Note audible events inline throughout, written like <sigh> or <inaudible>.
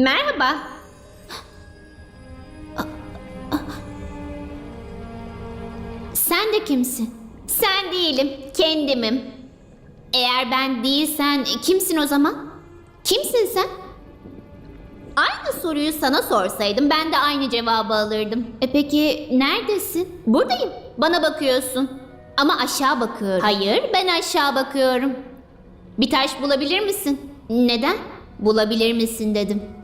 Merhaba. Sen de kimsin? Sen değilim, kendimim. Eğer ben değilsen kimsin o zaman? Kimsin sen? Aynı soruyu sana sorsaydım ben de aynı cevabı alırdım. E peki neredesin? Buradayım. Bana bakıyorsun. Ama aşağı bakıyorum. Hayır, ben aşağı bakıyorum. Bir taş bulabilir misin? Neden? Bulabilir misin dedim.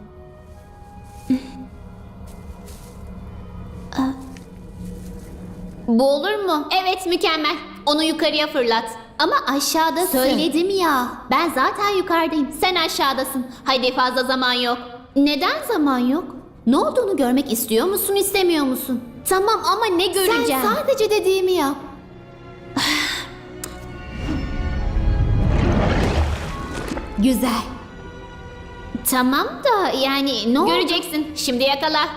Bu olur mu? Evet mükemmel. Onu yukarıya fırlat. Ama aşağıdasın. Söyledim ya. Ben zaten yukarıdayım. Sen aşağıdasın. Haydi fazla zaman yok. Neden zaman yok? Ne olduğunu görmek istiyor musun, istemiyor musun? Tamam ama ne göreceğim? Sen sadece dediğimi yap. <sighs> Güzel. Tamam da yani ne Göreceksin. Şimdi yakala.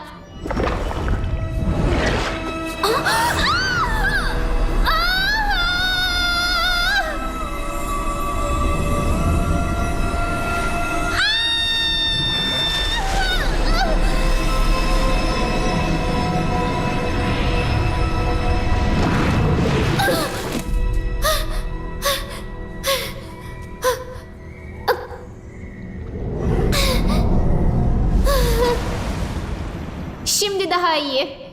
Şimdi daha iyi.